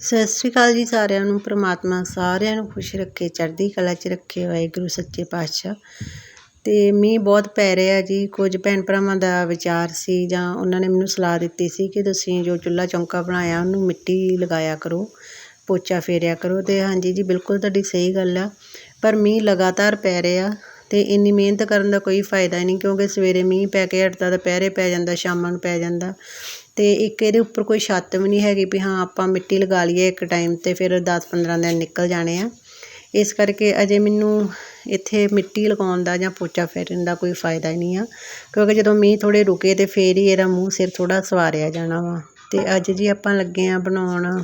ਸਤਿ ਸ਼੍ਰੀ ਅਕਾਲ ਜੀ ਸਾਰਿਆਂ ਨੂੰ, ਪ੍ਰਮਾਤਮਾ ਸਾਰਿਆਂ ਨੂੰ ਖੁਸ਼ ਰੱਖੇ, ਚੜ੍ਹਦੀ ਕਲਾ 'ਚ ਰੱਖੇ, ਵਾਹਿਗੁਰੂ ਸੱਚੇ ਪਾਤਸ਼ਾਹ। ਤੇ ਮੀਂਹ ਬਹੁਤ ਪੈ ਰਿਹਾ ਜੀ, ਕੁਝ ਭੈਣ ਭਰਾਵਾਂ ਦਾ ਵਿਚਾਰ ਸੀ ਜਾਂ ਉਹਨਾਂ ਨੇ ਮੈਨੂੰ ਸਲਾਹ ਦਿੱਤੀ ਸੀ ਕਿ ਤੁਸੀਂ ਜੋ ਚੁੱਲ੍ਹਾ ਚੌਂਕਾ ਬਣਾਇਆ, ਉਹਨੂੰ ਮਿੱਟੀ ਲਗਾਇਆ ਕਰੋ, ਪੋਚਾ ਫੇਰਿਆ ਕਰੋ। ਤੇ ਹਾਂਜੀ ਜੀ, ਬਿਲਕੁਲ ਤੁਹਾਡੀ ਸਹੀ ਗੱਲ ਆ, ਪਰ ਮੀਂਹ ਲਗਾਤਾਰ ਪੈ ਰਿਹਾ ਤੇ ਇੰਨੀ ਮਿਹਨਤ ਕਰਨ ਦਾ ਕੋਈ ਫਾਇਦਾ ਨਹੀਂ ਕਿਉਂਕਿ ਸਵੇਰੇ ਮੀਂਹ ਪੈ ਕੇ ਹਟਦਾ ਦੁਪਹਿਰੇ ਪੈ ਜਾਂਦਾ, ਸ਼ਾਮਾਂ ਨੂੰ ਪੈ ਜਾਂਦਾ। ਅਤੇ ਇੱਕ ਇਹਦੇ ਉੱਪਰ ਕੋਈ ਛੱਤ ਵੀ ਨਹੀਂ ਹੈਗੀ ਵੀ ਹਾਂ, ਆਪਾਂ ਮਿੱਟੀ ਲਗਾ ਲਈਏ ਇੱਕ ਟਾਈਮ ਤੇ ਫਿਰ 10-15 ਦਿਨ ਨਿਕਲ ਜਾਣੇ ਆ। ਇਸ ਕਰਕੇ ਅਜੇ ਮੈਨੂੰ ਇੱਥੇ ਮਿੱਟੀ ਲਗਾਉਣ ਦਾ ਜਾਂ ਪੋਚਾ ਫੇਰਨ ਦਾ ਕੋਈ ਫਾਇਦਾ ਹੀ ਨਹੀਂ ਆ। ਕਿਉਂਕਿ ਜਦੋਂ ਮੀਂਹ ਥੋੜ੍ਹੇ ਰੁਕੇ ਤਾਂ ਫਿਰ ਹੀ ਇਹਦਾ ਮੂੰਹ ਸਿਰ ਥੋੜ੍ਹਾ ਸਵਾਰਿਆ ਜਾਣਾ ਵਾ। ਅਤੇ ਅੱਜ ਜੀ ਆਪਾਂ ਲੱਗੇ ਹਾਂ ਬਣਾਉਣ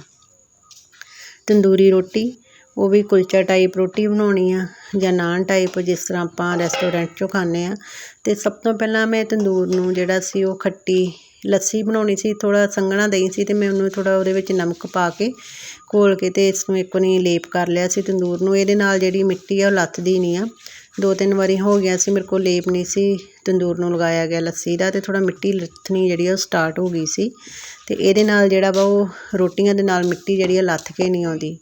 ਤੰਦੂਰੀ ਰੋਟੀ। ਉਹ ਵੀ ਕੁਲਚਾ ਟਾਈਪ ਰੋਟੀ ਬਣਾਉਣੀ ਆ ਜਾਂ ਨਾਨ ਟਾਈਪ ਜਿਸ ਤਰ੍ਹਾਂ ਆਪਾਂ ਰੈਸਟੋਰੈਂਟ 'ਚੋਂ ਖਾਂਦੇ ਆ। ਅਤੇ ਸਭ ਤੋਂ ਪਹਿਲਾਂ ਮੈਂ ਤੰਦੂਰ ਨੂੰ ਜਿਹੜਾ ਸੀ ਉਹ ਖੱਟੀ ਲੱਸੀ ਬਣਾਉਣੀ ਸੀ ਥੋੜਾ ਸੰਘਣਾ ਦਹੀਂ ਸੀ ਅਤੇ ਮੈਂ ਉਹਨੂੰ ਥੋੜ੍ਹਾ ਉਹਦੇ ਵਿੱਚ ਨਮਕ ਪਾ ਕੇ ਘੋਲ ਕੇ ਅਤੇ ਇਸ ਨੂੰ ਇੱਕ ਵਾਰੀ ਲੇਪ ਕਰ ਲਿਆ ਸੀ ਤੰਦੂਰ ਨੂੰ। ਇਹਦੇ ਨਾਲ ਜਿਹੜੀ ਮਿੱਟੀ ਆ ਉਹ ਲੱਥਦੀ ਨਹੀਂ ਆ। ਦੋ ਤਿੰਨ ਵਾਰੀ ਹੋ ਗਿਆ ਸੀ, ਮੇਰੇ ਕੋਲ ਲੇਪ ਨਹੀਂ ਸੀ ਤੰਦੂਰ ਨੂੰ ਲਗਾਇਆ ਗਿਆ ਲੱਸੀ ਦਾ ਅਤੇ ਥੋੜ੍ਹਾ ਮਿੱਟੀ ਲੱਥਣੀ ਜਿਹੜੀ ਆ ਉਹ ਸਟਾਰਟ ਹੋ ਗਈ ਸੀ ਅਤੇ ਇਹਦੇ ਨਾਲ ਜਿਹੜਾ ਵਾ ਉਹ ਰੋਟੀਆਂ ਦੇ ਨਾਲ ਮਿੱਟੀ ਜਿਹੜੀ ਆ ਲੱਥ ਕੇ ਨਹੀਂ ਆਉਂਦੀ।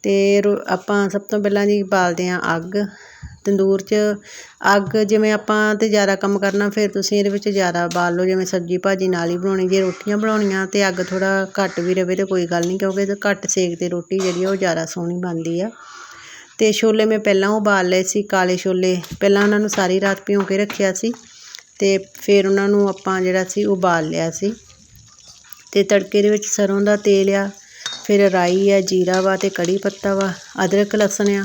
ਅਤੇ ਰੋ ਆਪਾਂ ਸਭ ਤੋਂ ਪਹਿਲਾਂ ਜੀ ਬਾਲਦੇ ਹਾਂ ਅੱਗ ਤੰਦੂਰ 'ਚ ਅੱਗ, ਜਿਵੇਂ ਆਪਾਂ ਤਾਂ ਜ਼ਿਆਦਾ ਕੰਮ ਕਰਨਾ, ਫਿਰ ਤੁਸੀਂ ਇਹਦੇ ਵਿੱਚ ਜ਼ਿਆਦਾ ਬਾਲ ਲਓ, ਜਿਵੇਂ ਸਬਜ਼ੀ ਭਾਜੀ ਨਾਲ ਹੀ ਬਣਾਉਣੀ, ਜੇ ਰੋਟੀਆਂ ਬਣਾਉਣੀਆਂ ਤਾਂ ਅੱਗ ਥੋੜ੍ਹਾ ਘੱਟ ਵੀ ਰਹੇ ਤਾਂ ਕੋਈ ਗੱਲ ਨਹੀਂ, ਕਿਉਂਕਿ ਇਹ ਘੱਟ ਸੇਕ ਤੇ ਰੋਟੀ ਜਿਹੜੀ ਆ ਉਹ ਜ਼ਿਆਦਾ ਸੋਹਣੀ ਬਣਦੀ ਆ। ਅਤੇ ਛੋਲੇ ਮੈਂ ਪਹਿਲਾਂ ਉਬਾਲ ਲਏ ਸੀ, ਕਾਲੇ ਛੋਲੇ, ਪਹਿਲਾਂ ਉਹਨਾਂ ਨੂੰ ਸਾਰੀ ਰਾਤ ਭਿਉਂ ਕੇ ਰੱਖਿਆ ਸੀ ਅਤੇ ਫਿਰ ਉਹਨਾਂ ਨੂੰ ਆਪਾਂ ਜਿਹੜਾ ਸੀ ਉਬਾਲ ਲਿਆ ਸੀ। ਅਤੇ ਤੜਕੇ ਦੇ ਵਿੱਚ ਸਰੋਂ ਦਾ ਤੇਲ ਆ, ਫਿਰ ਰਾਈ ਆ, ਜੀਰਾ ਵਾ ਅਤੇ ਕੜੀ ਪੱਤਾ ਵਾ, ਅਦਰਕ, ਲਸਣ ਆ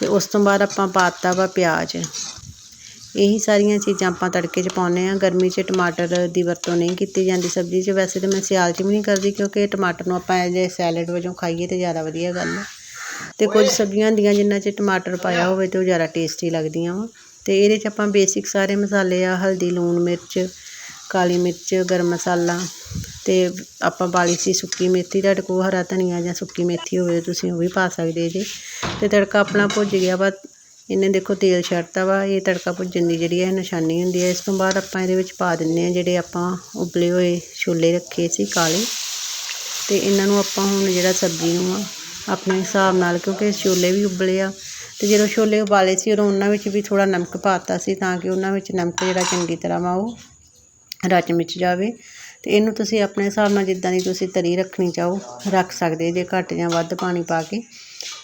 ਤੇ ਉਸ ਤੋਂ ਬਾਅਦ ਆਪਾਂ ਪਾਤਾ ਵਾ ਪਿਆਜ਼। ਇਹੀ ਸਾਰੀਆਂ ਚੀਜ਼ਾਂ ਆਪਾਂ ਤੜਕੇ 'ਚ ਪਾਉਂਦੇ ਆ ਗਰਮੀ 'ਚ ਟਮਾਟਰ ਦੀ ਵਰਤੋਂ ਨਹੀਂ ਕੀਤੀ ਜਾਂਦੀ ਸਬਜ਼ੀ 'ਚ। ਵੈਸੇ ਤਾਂ ਮੈਂ ਸਿਆਲ 'ਚ ਵੀ ਨਹੀਂ ਕਰਦੀ ਕਿਉਂਕਿ ਟਮਾਟਰ ਨੂੰ ਆਪਾਂ ਜੇ ਸੈਲਡ ਵਜੋਂ ਖਾਈਏ ਤੇ ਜ਼ਿਆਦਾ ਵਧੀਆ ਗੱਲ ਹੈ ਤੇ ਕੁਝ ਸਬਜ਼ੀਆਂ ਹੁੰਦੀਆਂ ਜਿਨ੍ਹਾਂ 'ਚ ਟਮਾਟਰ ਪਾਇਆ ਹੋਵੇ ਤੇ ਉਹ ਜ਼ਿਆਦਾ ਟੇਸਟੀ ਲੱਗਦੀਆਂ ਵਾ। ਤੇ ਇਹਦੇ 'ਚ ਆਪਾਂ ਬੇਸਿਕ ਸਾਰੇ ਮਸਾਲੇ ਆ। ਹਲਦੀ ਲੂਣ ਮਿਰਚ ਕਾਲੀ ਮਿਰਚ ਗਰਮ ਮਸਾਲਾ ਅਤੇ ਆਪਾਂ ਬਾਲੀ ਸੀ ਸੁੱਕੀ ਮੇਥੀ, ਤੁਹਾਡੇ ਕੋਲ ਹਰਾ ਧਨੀਆ ਜਾਂ ਸੁੱਕੀ ਮੇਥੀ ਹੋਵੇ ਤੁਸੀਂ ਉਹ ਵੀ ਪਾ ਸਕਦੇ ਜੇ। ਅਤੇ ਤੜਕਾ ਆਪਣਾ ਭੁੱਜ ਗਿਆ ਵਾ, ਇਹਨੇ ਦੇਖੋ ਤੇਲ ਛੱਡਤਾ ਵਾ, ਇਹ ਤੜਕਾ ਭੁੱਜਣ ਦੀ ਜਿਹੜੀ ਹੈ ਨਿਸ਼ਾਨੀ ਹੁੰਦੀ ਹੈ, ਇਸ ਤੋਂ ਬਾਅਦ ਆਪਾਂ ਇਹਦੇ ਵਿੱਚ ਪਾ ਦਿੰਦੇ ਆ ਜਿਹੜੇ ਆਪਾਂ ਉਬਲੇ ਹੋਏ ਛੋਲੇ ਰੱਖੇ ਸੀ ਕਾਲੇ। ਅਤੇ ਇਹਨਾਂ ਨੂੰ ਆਪਾਂ ਹੁਣ ਜਿਹੜਾ ਸਬਜ਼ੀ ਨੂੰ ਆ, ਆਪਣੇ ਹਿਸਾਬ ਨਾਲ ਕਿਉਂਕਿ ਛੋਲੇ ਵੀ ਉਬਲੇ ਆ ਅਤੇ ਜਦੋਂ ਛੋਲੇ ਉਬਾਲੇ ਸੀ, ਉਦੋਂ ਉਹਨਾਂ ਵਿੱਚ ਵੀ ਥੋੜ੍ਹਾ ਨਮਕ ਪਾਤਾ ਸੀ ਤਾਂ ਕਿ ਉਹਨਾਂ ਵਿੱਚ ਨਮਕ ਜਿਹੜਾ ਚੰਗੀ ਤਰ੍ਹਾਂ ਵਾ ਉਹ ਰਚ ਮਿਚ ਜਾਵੇ। ਅਤੇ ਇਹਨੂੰ ਤੁਸੀਂ ਆਪਣੇ ਹਿਸਾਬ ਨਾਲ ਜਿੱਦਾਂ ਦੀ ਤੁਸੀਂ ਤਰੀ ਰੱਖਣੀ ਚਾਹੋ, ਰੱਖ ਸਕਦੇ ਜੇ ਘੱਟ ਜਾਂ ਵੱਧ ਪਾਣੀ ਪਾ ਕੇ।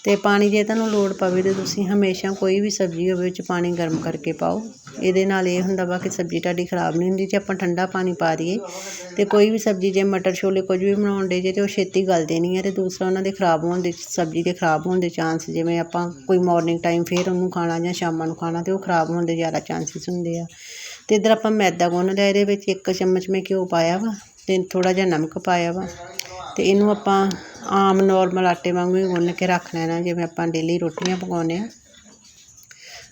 ਅਤੇ ਪਾਣੀ ਜੇ ਤੁਹਾਨੂੰ ਲੋੜ ਪਵੇ ਤਾਂ ਤੁਸੀਂ ਹਮੇਸ਼ਾ ਕੋਈ ਵੀ ਸਬਜ਼ੀ ਹੋਵੇ ਵਿੱਚ ਪਾਣੀ ਗਰਮ ਕਰਕੇ ਪਾਓ। ਇਹਦੇ ਨਾਲ ਇਹ ਹੁੰਦਾ ਵਾ ਕਿ ਸਬਜ਼ੀ ਤੁਹਾਡੀ ਖਰਾਬ ਨਹੀਂ ਹੁੰਦੀ, ਜੇ ਆਪਾਂ ਠੰਡਾ ਪਾਣੀ ਪਾ ਦਈਏ ਤੇ ਕੋਈ ਵੀ ਸਬਜ਼ੀ ਜੇ ਮਟਰ ਛੋਲੇ ਕੁਝ ਵੀ ਬਣਾਉਣ ਡੇ ਜੇ ਤਾਂ ਉਹ ਛੇਤੀ ਗਲਦੇ ਨਹੀਂ ਹੈ ਅਤੇ ਦੂਸਰਾ ਉਹਨਾਂ ਦੇ ਖਰਾਬ ਹੋਣ ਦੇ, ਸਬਜ਼ੀ ਦੇ ਖਰਾਬ ਹੋਣ ਦੇ ਚਾਂਸ ਜਿਵੇਂ ਆਪਾਂ ਕੋਈ ਮੋਰਨਿੰਗ ਟਾਈਮ ਫਿਰ ਉਹਨੂੰ ਖਾਣਾ ਜਾਂ ਸ਼ਾਮਾਂ ਨੂੰ ਖਾਣਾ ਤੇ ਉਹ ਖਰਾਬ ਹੋਣ ਦੇ ਜ਼ਿਆਦਾ ਚਾਂਸਿਸ ਹੁੰਦੇ ਆ। ਅਤੇ ਇੱਧਰ ਆਪਾਂ ਮੈਦਾ ਗੁੰਨ ਲਿਆ, ਇਹਦੇ ਵਿੱਚ ਇੱਕ ਚਮਚ ਮੈਂ ਘਿਓ ਪਾਇਆ ਵਾ ਅਤੇ ਥੋੜ੍ਹਾ ਜਿਹਾ ਨਮਕ ਪਾਇਆ ਵਾ ਅਤੇ ਇਹਨੂੰ ਆਪਾਂ ਆਮ ਨੋਰਮਲ ਆਟੇ ਵਾਂਗੂ ਹੀ ਗੁੰਨ ਕੇ ਰੱਖ ਲੈਣਾ, ਜਿਵੇਂ ਆਪਾਂ ਡੇਲੀ ਰੋਟੀਆਂ ਪਕਾਉਂਦੇ ਹਾਂ।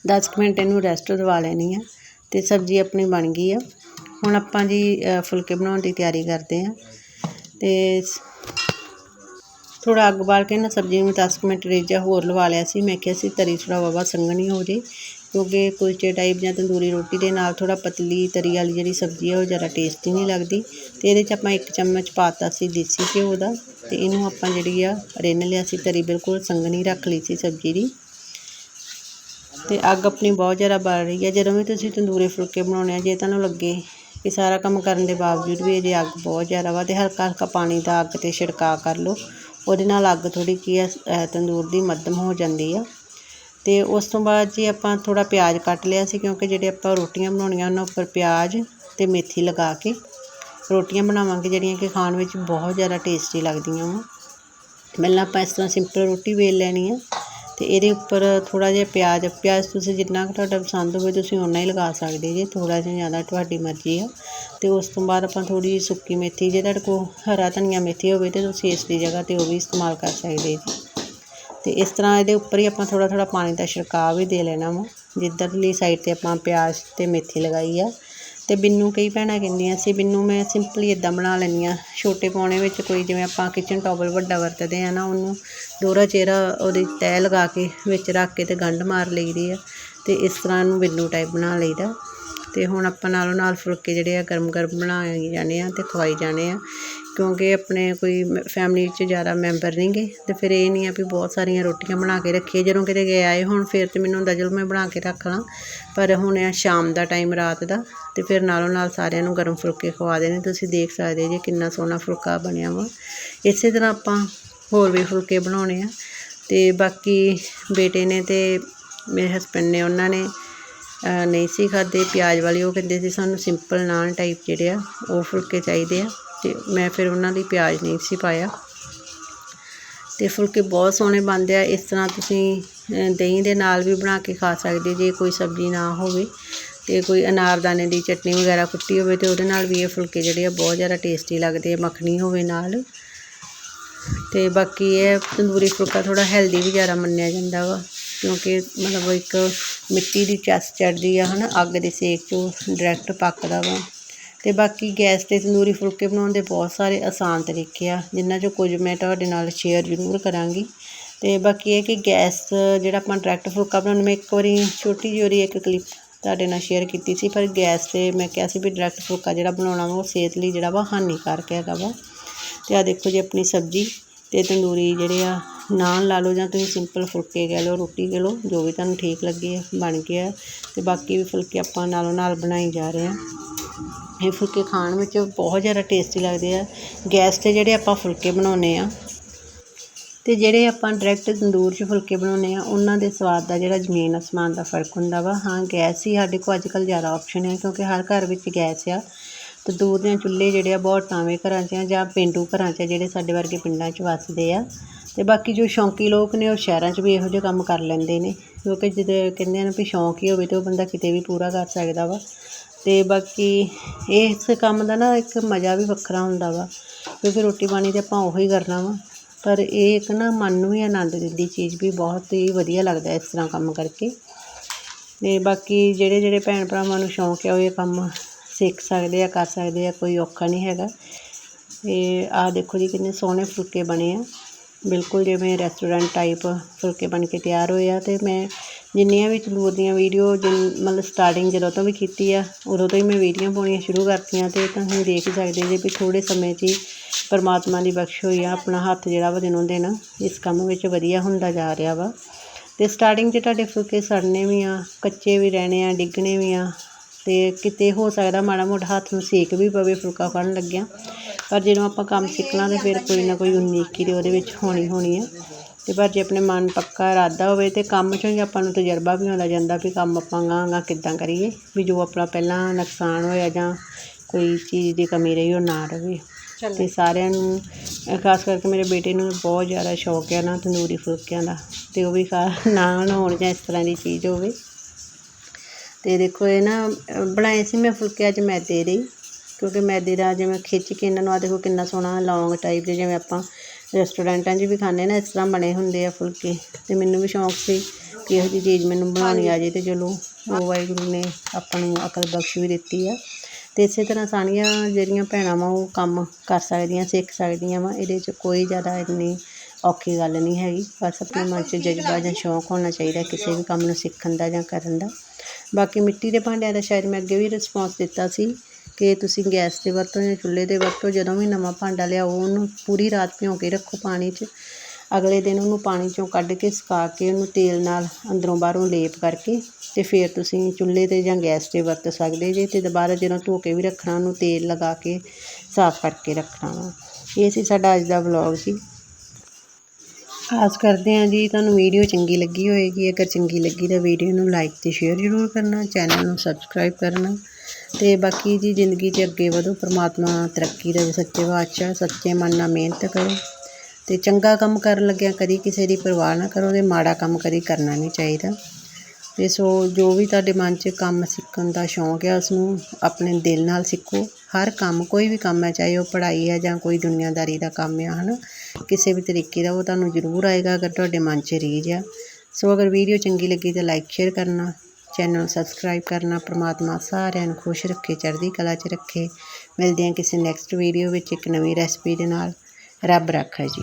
ਦਸ ਕੁ ਮਿੰਟ ਇਹਨੂੰ ਰੈਸਟ ਦਵਾ ਲੈਣੀ ਆ ਅਤੇ ਸਬਜ਼ੀ ਆਪਣੀ ਬਣ ਗਈ ਆ। ਹੁਣ ਆਪਾਂ ਜੀ ਫੁਲਕੇ ਬਣਾਉਣ ਦੀ ਤਿਆਰੀ ਕਰਦੇ ਹਾਂ ਅਤੇ ਥੋੜਾ ਅੱਗ ਬਾਲ ਕੇ ਨਾ ਸਬਜ਼ੀ ਨੂੰ 10 ਮਿੰਟ ਰੇਜਾ ਹੋਰ ਲਵਾ ਲਿਆ ਸੀ। ਮੈਂ ਕਿਹਾ ਸੀ ਤਰੀ ਥੋੜਾ ਬਾਬਾ ਸੰਘਣੀ ਹੋ ਜੇ। ਕਿਉਂਕਿ ਕੁਲਚੇ ਟਾਈਪ ਜਾਂ ਤੰਦੂਰੀ ਰੋਟੀ ਦੇ ਨਾਲ ਥੋੜ੍ਹਾ ਪਤਲੀ, ਤਰੀ ਵਾਲੀ ਜਿਹੜੀ ਸਬਜ਼ੀ ਆ, ਉਹ ਜ਼ਿਆਦਾ ਟੇਸਟੀ ਨਹੀਂ ਲੱਗਦੀ। ਅਤੇ ਇਹਦੇ 'ਚ ਆਪਾਂ ਇੱਕ ਚਮਚ ਪਾਤਾ ਸੀ ਦੇਸੀ ਘਿਓ ਦਾ ਅਤੇ ਇਹਨੂੰ ਆਪਾਂ ਜਿਹੜੀ ਆ, ਰਿੰਨ ਲਿਆ ਸੀ ਤਰੀ, ਬਿਲਕੁਲ ਸੰਘਣੀ ਰੱਖ ਲਈ ਸੀ ਸਬਜ਼ੀ ਦੀ। ਅਤੇ ਅੱਗ ਆਪਣੀ ਬਹੁਤ ਜ਼ਿਆਦਾ ਬਲ ਰਹੀ ਹੈ ਜਦੋਂ ਵੀ ਤੁਸੀਂ ਤੰਦੂਰੀ ਫੁਲਕੇ ਬਣਾਉਣੇ ਆ, ਜੇ ਤੁਹਾਨੂੰ ਲੱਗੇ ਕਿ ਸਾਰਾ ਕੰਮ ਕਰਨ ਦੇ ਬਾਵਜੂਦ ਵੀ ਇਹਦੀ ਅੱਗ ਬਹੁਤ ਜ਼ਿਆਦਾ ਵਾ ਅਤੇ ਹਲਕਾ ਹਲਕਾ ਪਾਣੀ ਦਾ ਅੱਗ ਤੇ ਛਿੜਕਾਅ ਕਰ ਲਓ, ਉਹਦੇ ਨਾਲ ਅੱਗ ਥੋੜ੍ਹੀ ਕੀ ਆ ਤੰਦੂਰ ਦੀ ਮੱਧਮ ਹੋ ਜਾਂਦੀ ਆ। ਅਤੇ ਉਸ ਤੋਂ ਬਾਅਦ ਜੀ ਆਪਾਂ ਥੋੜ੍ਹਾ ਪਿਆਜ਼ ਕੱਟ ਲਿਆ ਸੀ ਕਿਉਂਕਿ ਜਿਹੜੇ ਆਪਾਂ ਰੋਟੀਆਂ ਬਣਾਉਣੀਆਂ ਉਹਨਾਂ ਉੱਪਰ ਪਿਆਜ਼ ਅਤੇ ਮੇਥੀ ਲਗਾ ਕੇ ਰੋਟੀਆਂ ਬਣਾਵਾਂਗੇ ਜਿਹੜੀਆਂ ਕਿ ਖਾਣ ਵਿੱਚ ਬਹੁਤ ਜ਼ਿਆਦਾ ਟੇਸਟੀ ਲੱਗਦੀਆਂ ਵਾ। ਪਹਿਲਾਂ ਆਪਾਂ ਇਸ ਤਰ੍ਹਾਂ ਸਿੰਪਲ ਰੋਟੀ ਵੇਲ ਲੈਣੀ ਆ ਅਤੇ ਇਹਦੇ ਉੱਪਰ ਥੋੜ੍ਹਾ ਜਿਹਾ ਪਿਆਜ਼ ਪਿਆਜ਼ ਤੁਸੀਂ ਜਿੰਨਾ ਕੁ ਤੁਹਾਡਾ ਪਸੰਦ ਹੋਵੇ ਤੁਸੀਂ ਉਨਾ ਹੀ ਲਗਾ ਸਕਦੇ ਜੇ, ਥੋੜ੍ਹਾ ਜਿਹਾ ਜ਼ਿਆਦਾ ਤੁਹਾਡੀ ਮਰਜ਼ੀ ਆ। ਅਤੇ ਉਸ ਤੋਂ ਬਾਅਦ ਆਪਾਂ ਥੋੜ੍ਹੀ ਜਿਹੀ ਸੁੱਕੀ ਮੇਥੀ, ਜੇ ਤੁਹਾਡੇ ਕੋਲ ਹਰਾ ਧਨੀਆ ਮੇਥੀ ਹੋਵੇ ਤਾਂ ਤੁਸੀਂ ਇਸ ਦੀ ਜਗ੍ਹਾ ਤੇ ਉਹ ਵੀ ਇਸਤੇਮਾਲ ਕਰ ਸਕਦੇ ਜੀ। ਅਤੇ ਇਸ ਤਰ੍ਹਾਂ ਇਹਦੇ ਉੱਪਰ ਹੀ ਆਪਾਂ ਥੋੜ੍ਹਾ ਥੋੜ੍ਹਾ ਪਾਣੀ ਦਾ ਛਿੜਕਾਅ ਵੀ ਦੇ ਲੈਣਾ ਵਾ। ਜਿੱਧਰਲੀ ਸਾਈਡ ਤੇ ਆਪਾਂ ਪਿਆਜ਼ ਅਤੇ ਮੇਥੀ ਲਗਾਈ ਆ। ਅਤੇ ਬਿੰਨੂ ਕਈ ਭੈਣਾਂ ਕਹਿੰਦੀਆਂ ਸੀ, ਬਿੰਨੂ, ਮੈਂ ਸਿੰਪਲੀ ਇੱਦਾਂ ਬਣਾ ਲੈਂਦੀ ਹਾਂ। ਛੋਟੇ ਪਾਉਣੇ ਵਿੱਚ ਕੋਈ ਜਿਵੇਂ ਆਪਾਂ ਕਿਚਨ ਟਾਵਲ ਵੱਡਾ ਵਰਤਦੇ ਆ ਨਾ, ਉਹਨੂੰ ਦੋਹਰਾ ਚਿਹਰਾ ਉਹਦੀ ਤਹਿ ਲਗਾ ਕੇ ਵਿੱਚ ਰੱਖ ਕੇ ਅਤੇ ਗੰਢ ਮਾਰ ਲਈਦੀ ਆ। ਅਤੇ ਇਸ ਤਰ੍ਹਾਂ ਇਹਨੂੰ ਬਿੰਨੂ ਟਾਈਪ ਬਣਾ ਲਈਦਾ। ਅਤੇ ਹੁਣ ਆਪਾਂ ਨਾਲੋਂ ਨਾਲ ਫੁਲਕੇ ਜਿਹੜੇ ਆ ਗਰਮ ਗਰਮ ਬਣਾਏ ਜਾਣੇ ਆ ਅਤੇ ਖਵਾਈ ਜਾਣੇ ਆ। ਕਿਉਂਕਿ ਆਪਣੇ ਕੋਈ ਫੈਮਿਲੀ 'ਚ ਜ਼ਿਆਦਾ ਮੈਂਬਰ ਨਹੀਂ ਗੇ ਅਤੇ ਫਿਰ ਇਹ ਨਹੀਂ ਆ ਵੀ ਬਹੁਤ ਸਾਰੀਆਂ ਰੋਟੀਆਂ ਬਣਾ ਕੇ ਰੱਖੀਏ। ਜਦੋਂ ਕਿਤੇ ਗਏ ਆਏ ਹੁਣ, ਫਿਰ ਤਾਂ ਮੈਨੂੰ ਹੁੰਦਾ, ਚਲੋ ਮੈਂ ਬਣਾ ਕੇ ਰੱਖ ਲਾਂ। ਪਰ ਹੁਣ ਆ ਸ਼ਾਮ ਦਾ ਟਾਈਮ ਰਾਤ ਦਾ ਅਤੇ ਫਿਰ ਨਾਲੋਂ ਨਾਲ ਸਾਰਿਆਂ ਨੂੰ ਗਰਮ ਫੁਲਕੇ ਖਵਾ ਦੇਣੇ। ਤੁਸੀਂ ਦੇਖ ਸਕਦੇ ਜੇ ਕਿੰਨਾ ਸੋਹਣਾ ਫੁਲਕਾ ਬਣਿਆ ਵਾ। ਇਸੇ ਤਰ੍ਹਾਂ ਆਪਾਂ ਹੋਰ ਵੀ ਫੁਲਕੇ ਬਣਾਉਣੇ ਆ। ਅਤੇ ਬਾਕੀ ਬੇਟੇ ਨੇ ਅਤੇ ਮੇਰੇ ਹਸਬੰਡ ਨੇ, ਉਹਨਾਂ ਨੇ ਨਹੀਂ ਸੀ ਖਾਦੇ, ਪਿਆਜ਼ ਵਾਲੇ ਉਹ ਕਹਿੰਦੇ ਸੀ ਸਾਨੂੰ ਸਿੰਪਲ ਨਾਨ ਟਾਈਪ ਜਿਹੜੇ ਆ, ਉਹ ਫੁਲਕੇ ਚਾਹੀਦੇ ਆ ਤੇ ਮੈਂ ਫਿਰ ਉਹਨਾਂ ਲਈ ਪਿਆਜ਼ ਨਹੀਂ ਸੀ ਪਾਇਆ। ਤੇ ਫੁਲਕੇ ਬਹੁਤ ਸੋਹਣੇ ਬਣਦੇ ਆ, ਇਸ ਤਰ੍ਹਾਂ ਤੁਸੀਂ ਦਹੀਂ ਦੇ ਨਾਲ ਵੀ ਬਣਾ ਕੇ ਖਾ ਸਕਦੇ ਜੇ ਕੋਈ ਸਬਜ਼ੀ ਨਾ ਹੋਵੇ ਤੇ ਕੋਈ ਅਨਾਰਦਾਨੇ ਦੀ ਚਟਨੀ ਵਗੈਰਾ ਕੁੱਟੀ ਹੋਵੇ ਤੇ ਉਹਦੇ ਨਾਲ ਵੀ ਇਹ ਫੁਲਕੇ ਜਿਹੜੇ ਆ ਬਹੁਤ ਜ਼ਿਆਦਾ ਟੇਸਟੀ ਲੱਗਦੇ ਆ, ਮੱਖਣੀ ਹੋਵੇ ਨਾਲ। ਤੇ ਬਾਕੀ ਇਹ ਤੰਦੂਰੀ ਫੁਲਕਾ ਥੋੜਾ ਹੈਲਦੀ ਵੀ ਜ਼ਿਆਦਾ ਮੰਨਿਆ ਜਾਂਦਾ ਵਾ। ਕਿਉਂਕਿ ਮਤਲਬ ਇੱਕ ਮਿੱਟੀ ਦੀ ਚਸ ਚੜਦੀ ਆ, ਹਨਾ, ਅੱਗ ਦੇ ਸੇਕ 'ਚੋਂ ਡਾਇਰੈਕਟ ਪੱਕਦਾ ਵਾ। ਅਤੇ ਬਾਕੀ ਗੈਸ 'ਤੇ ਤੰਦੂਰੀ ਫੁਲਕੇ ਬਣਾਉਣ ਦੇ ਬਹੁਤ ਸਾਰੇ ਆਸਾਨ ਤਰੀਕੇ ਆ ਜਿਨ੍ਹਾਂ 'ਚੋਂ ਕੁਝ ਮੈਂ ਤੁਹਾਡੇ ਨਾਲ ਸ਼ੇਅਰ ਜ਼ਰੂਰ ਕਰਾਂਗੀ। ਅਤੇ ਬਾਕੀ ਇਹ ਕਿ ਗੈਸ ਜਿਹੜਾ ਆਪਾਂ ਡਾਇਰੈਕਟ ਫੁਲਕਾ ਬਣਾਉਣ, ਮੈਂ ਇੱਕ ਵਾਰੀ ਛੋਟੀ ਜਿਹੀ ਵਾਰੀ ਇੱਕ ਕਲਿੱਪ ਤੁਹਾਡੇ ਨਾਲ ਸ਼ੇਅਰ ਕੀਤੀ ਸੀ, ਪਰ ਗੈਸ 'ਤੇ ਮੈਂ ਕਿਹਾ ਸੀ ਵੀ ਡਾਇਰੈਕਟ ਫੁਲਕਾ ਜਿਹੜਾ ਬਣਾਉਣਾ ਵਾ, ਉਹ ਸਿਹਤ ਲਈ ਜਿਹੜਾ ਵਾ ਹਾਨੀਕਾਰਕ ਹੈਗਾ ਵਾ। ਅਤੇ ਆ ਦੇਖੋ ਜੀ ਆਪਣੀ ਸਬਜ਼ੀ ਅਤੇ ਤੰਦੂਰੀ ਜਿਹੜੇ ਆ ਨਾਨ ਲਾ ਲਓ ਜਾਂ ਤੁਸੀਂ ਸਿੰਪਲ ਫੁਲਕੇ ਕਹਿ ਲਓ, ਰੋਟੀ ਕਹਿ ਲਓ, ਜੋ ਵੀ ਤੁਹਾਨੂੰ ਠੀਕ ਲੱਗੇ ਬਣ ਗਿਆ ਅਤੇ ਬਾਕੀ ਵੀ ਫੁਲਕੇ ਆਪਾਂ ਨਾਲੋਂ ਨਾਲ ਬਣਾਈ ਜਾ ਰਹੇ ਹਾਂ ਇਹ ਫੁਲਕੇ ਖਾਣ ਵਿੱਚ ਬਹੁਤ ਜ਼ਿਆਦਾ ਟੇਸਟੀ ਲੱਗਦੇ ਆ। ਗੈਸ 'ਤੇ ਜਿਹੜੇ ਆਪਾਂ ਫੁਲਕੇ ਬਣਾਉਂਦੇ ਆ ਅਤੇ ਜਿਹੜੇ ਆਪਾਂ ਡਾਇਰੈਕਟ ਤੰਦੂਰ 'ਚ ਫੁਲਕੇ ਬਣਾਉਂਦੇ ਆ, ਉਹਨਾਂ ਦੇ ਸਵਾਦ ਦਾ ਜਿਹੜਾ ਜ਼ਮੀਨ ਅਸਮਾਨ ਦਾ ਫ਼ਰਕ ਹੁੰਦਾ ਵਾ। ਹਾਂ, ਗੈਸ ਹੀ ਸਾਡੇ ਕੋਲ ਅੱਜ ਕੱਲ੍ਹ ਜ਼ਿਆਦਾ ਆਪਸ਼ਨ ਹੈ ਕਿਉਂਕਿ ਹਰ ਘਰ ਵਿੱਚ ਗੈਸ ਆ। ਤੰਦੂਰ ਦੇ ਚੁੱਲ੍ਹੇ ਜਿਹੜੇ ਆ, ਬਹੁਤ ਟਾਵੇਂ ਘਰਾਂ 'ਚ ਆ ਜਾਂ ਪੇਂਡੂ ਘਰਾਂ 'ਚ ਆ, ਜਿਹੜੇ ਸਾਡੇ ਵਰਗੇ ਪਿੰਡਾਂ 'ਚ ਵੱਸਦੇ ਆ। ਤੇ ਬਾਕੀ ਜੋ ਸ਼ੌਂਕੀ ਲੋਕ ਨੇ ਉਹ ਸ਼ਹਿਰਾਂ 'ਚ ਵੀ ਇਹੋ ਜਿਹੇ ਕੰਮ ਕਰ ਲੈਂਦੇ ਨੇ, ਕਿਉਂਕਿ ਜਦੋਂ ਕਹਿੰਦੇ ਆ ਨਾ ਵੀ ਸ਼ੌਂਕ ਹੀ ਹੋਵੇ ਤੇ ਉਹ ਬੰਦਾ ਕਿਤੇ ਵੀ ਪੂਰਾ ਕਰ ਸਕਦਾ ਵਾ। ਤੇ ਬਾਕੀ ਇਸ ਕੰਮ ਦਾ ਨਾ ਇੱਕ ਮਜ਼ਾ ਵੀ ਵੱਖਰਾ ਹੁੰਦਾ ਵਾ, ਕਿਉਂਕਿ ਰੋਟੀ ਪਾਣੀ ਤੇ ਆਪਾਂ ਉਹੀ ਕਰਨਾ ਵਾ। ਪਰ ਇਹ ਇੱਕ ਨਾ ਮਨ ਨੂੰ ਵੀ ਆਨੰਦ ਦਿੰਦੀ ਚੀਜ਼ ਵੀ ਬਹੁਤ ਹੀ ਵਧੀਆ ਲੱਗਦਾ ਇਸ ਤਰ੍ਹਾਂ ਕੰਮ ਕਰਕੇ। ਤੇ ਬਾਕੀ ਜਿਹੜੇ ਜਿਹੜੇ ਭੈਣ ਭਰਾਵਾਂ ਨੂੰ ਸ਼ੌਂਕ ਹੈ ਉਹ ਇਹ ਕੰਮ ਸਿੱਖ ਸਕਦੇ ਆ, ਕਰ ਸਕਦੇ ਆ, ਕੋਈ ਔਖਾ ਨਹੀਂ ਹੈਗਾ। ਤੇ ਆਹ ਦੇਖੋ ਜੀ ਕਿੰਨੇ ਸੋਹਣੇ ਫੁਲਕੇ ਬਣੇ ਆ। ਬਿਲਕੁਲ ਜਿਵੇਂ ਰੈਸਟੋਰੈਂਟ ਟਾਈਪ ਫੁਲਕੇ ਬਣ ਕੇ ਤਿਆਰ ਹੋਏ ਆ ਅਤੇ ਮੈਂ ਜਿੰਨੀਆਂ ਵੀ ਤੰਦੂਰ ਦੀਆਂ ਵੀਡੀਓ ਜਿਨ ਮਤਲਬ ਸਟਾਰਟਿੰਗ ਜਦੋਂ ਤੋਂ ਵੀ ਕੀਤੀ ਆ, ਉਦੋਂ ਤੋਂ ਹੀ ਮੈਂ ਵੀਡੀਓ ਪਾਉਣੀਆਂ ਸ਼ੁਰੂ ਕਰਤੀਆਂ ਅਤੇ ਤੁਸੀਂ ਦੇਖ ਹੀ ਸਕਦੇ ਜੇ ਵੀ ਥੋੜ੍ਹੇ ਸਮੇਂ 'ਚ ਹੀ ਪਰਮਾਤਮਾ ਦੀ ਬਖਸ਼ ਹੋਈ ਆ, ਆਪਣਾ ਹੱਥ ਜਿਹੜਾ ਵਾ ਦਿਨੋਂ ਦਿਨ ਇਸ ਕੰਮ ਵਿੱਚ ਵਧੀਆ ਹੁੰਦਾ ਜਾ ਰਿਹਾ ਵਾ। ਤੇ ਸਟਾਰਟਿੰਗ 'ਚ ਤੁਹਾਡੇ ਫੁਲਕੇ ਸੜਨੇ ਵੀ ਆ, ਕੱਚੇ ਵੀ ਰਹਿਣੇ ਆ, ਡਿੱਗਣੇ ਵੀ ਆ ਤੇ ਕਿਤੇ ਹੋ ਸਕਦਾ ਮਾੜਾ ਮੋਟਾ ਹੱਥ ਨੂੰ ਸੇਕ ਵੀ ਪਵੇ ਫੁਲਕਾ ਫੜਨ ਲੱਗਿਆ। ਪਰ ਜਦੋਂ ਆਪਾਂ ਕੰਮ ਸਿੱਖ ਲਾਂਗੇ ਫਿਰ ਕੋਈ ਨਾ ਕੋਈ ਉਨੀਕੀ ਤੇ ਉਹਦੇ ਵਿੱਚ ਹੋਣੀ ਹੋਣੀ ਆ। ਤੇ ਪਰ ਜੇ ਆਪਣੇ ਮਨ ਪੱਕਾ ਇਰਾਦਾ ਹੋਵੇ ਤੇ ਕੰਮ 'ਚੋਂ ਹੀ ਆਪਾਂ ਨੂੰ ਤਜਰਬਾ ਵੀ ਆਉਂਦਾ ਜਾਂਦਾ ਵੀ ਕੰਮ ਆਪਾਂ ਗਾਂਹ ਕਿੱਦਾਂ ਕਰੀਏ ਵੀ ਜੋ ਆਪਣਾ ਪਹਿਲਾਂ ਨੁਕਸਾਨ ਹੋਇਆ ਜਾਂ ਕੋਈ ਚੀਜ਼ ਦੀ ਕਮੀ ਰਹੀ ਉਹ ਨਾ ਰਹੇ। ਤੇ ਸਾਰਿਆਂ ਨੂੰ ਖਾਸ ਕਰਕੇ ਮੇਰੇ ਬੇਟੇ ਨੂੰ ਬਹੁਤ ਜ਼ਿਆਦਾ ਸ਼ੌਕ ਹੈ ਨਾ ਤੰਦੂਰੀ ਫੁਲਕਿਆਂ ਦਾ। ਤੇ ਉਹ ਵੀ ਖਾ ਨਾਨ ਹੋਣ ਜਾਂ ਇਸ ਤਰ੍ਹਾਂ ਦੀ ਚੀਜ਼ ਹੋਵੇ। ਤੇ ਦੇਖੋ ਇਹ ਨਾ ਬਣਾਏ ਸੀ ਮੈਂ ਫੁਲਕੇ ਅੱਜ ਮੈਦੇ ਦੇ ਕਿਉਂਕਿ ਮੈਦੇ ਦਾ ਜਿਵੇਂ ਖਿੱਚ ਕੇ ਇਹਨਾਂ ਨੂੰ ਆ ਦੇਖੋ ਕਿੰਨਾ ਸੋਹਣਾ ਲੌਂਗ ਟਾਈਪ ਦੇ ਜਿਵੇਂ ਆਪਾਂ ਰੈਸਟੋਰੈਂਟਾਂ 'ਚ ਵੀ ਖਾਂਦੇ ਨਾ, ਇਸ ਤਰ੍ਹਾਂ ਬਣੇ ਹੁੰਦੇ ਆ ਫੁਲਕੇ। ਤੇ ਮੈਨੂੰ ਵੀ ਸ਼ੌਂਕ ਸੀ ਕਿ ਇਹੋ ਜਿਹੀ ਚੀਜ਼ ਮੈਨੂੰ ਬਣਾਉਣੀ ਆ ਜੇ ਤੇ ਚਲੋ, ਉਹ ਵਾਹਿਗੁਰੂ ਨੇ ਆਪਾਂ ਨੂੰ ਅਕਲ ਬਖਸ਼ ਵੀ ਦਿੱਤੀ ਆ। ਤੇ ਇਸੇ ਤਰ੍ਹਾਂ ਸਾਰੀਆਂ ਜਿਹੜੀਆਂ ਭੈਣਾਂ ਵਾ, ਉਹ ਕੰਮ ਕਰ ਸਕਦੀਆਂ, ਸਿੱਖ ਸਕਦੀਆਂ ਵਾ, ਇਹਦੇ 'ਚ ਕੋਈ ਜ਼ਿਆਦਾ ਇੰਨੀ ਔਖੀ ਗੱਲ ਨਹੀਂ ਹੈਗੀ। ਬਸ ਆਪਣੇ ਮਨ 'ਚ ਜਜ਼ਬਾ ਜਾਂ ਸ਼ੌਂਕ ਹੋਣਾ ਚਾਹੀਦਾ ਕਿਸੇ ਵੀ ਕੰਮ ਨੂੰ ਸਿੱਖਣ ਦਾ ਜਾਂ ਕਰਨ ਦਾ। ਬਾਕੀ ਮਿੱਟੀ ਦੇ ਭਾਂਡਿਆਂ ਦਾ ਸ਼ਾਇਦ ਮੈਂ ਅੱਗੇ ਵੀ ਰਿਸਪੌਂਸ ਦਿੱਤਾ ਸੀ। ਕਿ ਤੁਸੀਂ ਗੈਸ 'ਤੇ ਵਰਤੋ ਜਾਂ ਚੁੱਲ੍ਹੇ 'ਤੇ ਵਰਤੋ ਜਦੋਂ ਵੀ ਨਵਾਂ ਭਾਂਡਾ ਲਿਆਓ, ਉਹਨੂੰ ਪੂਰੀ ਰਾਤ ਭਿਉਂ ਕੇ ਰੱਖੋ ਪਾਣੀ 'ਚ। ਅਗਲੇ ਦਿਨ ਉਹਨੂੰ ਪਾਣੀ 'ਚੋਂ ਕੱਢ ਕੇ ਸੁਕਾ ਕੇ ਉਹਨੂੰ ਤੇਲ ਨਾਲ ਅੰਦਰੋਂ ਬਾਹਰੋਂ ਲੇਪ ਕਰਕੇ ਅਤੇ ਫਿਰ ਤੁਸੀਂ ਚੁੱਲ੍ਹੇ 'ਤੇ ਜਾਂ ਗੈਸ 'ਤੇ ਵਰਤ ਸਕਦੇ ਜੇ ਅਤੇ ਦੁਬਾਰਾ ਜਦੋਂ ਧੋ ਕੇ ਵੀ ਰੱਖਣਾ, ਉਹਨੂੰ ਤੇਲ ਲਗਾ ਕੇ ਸਾਫ਼ ਕਰਕੇ ਰੱਖਣਾ ਵਾ। ਇਹ ਸੀ ਸਾਡਾ ਅੱਜ ਦਾ ਵਲੋਗ ਜੀ। ਆਸ ਕਰਦੇ ਹਾਂ ਜੀ ਤੁਹਾਨੂੰ ਵੀਡੀਓ ਚੰਗੀ ਲੱਗੀ ਹੋਏਗੀ। ਅਗਰ ਚੰਗੀ ਲੱਗੀ ਤਾਂ ਵੀਡੀਓ ਨੂੰ ਲਾਈਕ ਅਤੇ ਸ਼ੇਅਰ ਜ਼ਰੂਰ ਕਰਨਾ, ਚੈਨਲ ਨੂੰ ਸਬਸਕ੍ਰਾਈਬ ਕਰਨਾ। ਤੇ ਬਾਕੀ ਜੀ ਜ਼ਿੰਦਗੀ 'ਚ ਅੱਗੇ ਵਧੋ, ਪ੍ਰਮਾਤਮਾ ਤਰੱਕੀ ਦੇਵੇ, ਸੱਚੇ ਬਾਦਸ਼ਾਹ ਸੱਚੇ ਮਨ ਨਾਲ ਮਿਹਨਤ ਕਰੋ ਤੇ ਚੰਗਾ ਕੰਮ ਕਰਨ ਲੱਗਿਆ ਕਦੀ ਕਿਸੇ ਦੀ ਪਰਵਾਹ ਨਾ ਕਰੋ ਤੇ ਮਾੜਾ ਕੰਮ ਕਦੀ ਕਰਨਾ ਨਹੀਂ ਚਾਹੀਦਾ। ਤੇ ਸੋ ਜੋ ਵੀ ਤੁਹਾਡੇ ਮਨ 'ਚ ਕੰਮ ਸਿੱਖਣ ਦਾ ਸ਼ੌਂਕ ਹੈ ਉਸ ਨੂੰ ਆਪਣੇ ਦਿਲ ਨਾਲ ਸਿੱਖੋ। ਹਰ ਕੰਮ, ਕੋਈ ਵੀ ਕੰਮ ਹੈ, ਚਾਹੇ ਉਹ ਪੜ੍ਹਾਈ ਹੈ ਜਾਂ ਕੋਈ ਦੁਨੀਆਦਾਰੀ ਦਾ ਕੰਮ ਹੈ, ਹਨਾ, ਕਿਸੇ ਵੀ ਤਰੀਕੇ ਦਾ, ਉਹ ਤੁਹਾਨੂੰ ਜ਼ਰੂਰ ਆਏਗਾ ਅਗਰ ਤੁਹਾਡੇ ਮਨ 'ਚ ਰੀਝ ਆ ਸੋ ਅਗਰ ਵੀਡੀਓ ਚੰਗੀ ਲੱਗੀ ਤਾਂ ਲਾਈਕ ਸ਼ੇਅਰ ਕਰਨਾ। ਚੈਨਲ ਨੂੰ ਸਬਸਕ੍ਰਾਈਬ ਕਰਨਾ, ਪ੍ਰਮਾਤਮਾ ਸਾਰਿਆਂ ਨੂੰ ਖੁਸ਼ ਰੱਖੇ, ਚੜ੍ਹਦੀ ਕਲਾ 'ਚ ਰੱਖੇ। ਮਿਲਦੇ ਹਾਂ ਕਿਸੇ ਨੈਕਸਟ ਵੀਡੀਓ ਵਿੱਚ ਇੱਕ ਨਵੀਂ ਰੈਸਪੀ ਦੇ ਨਾਲ। ਰੱਬ ਰਾਖਾ ਜੀ।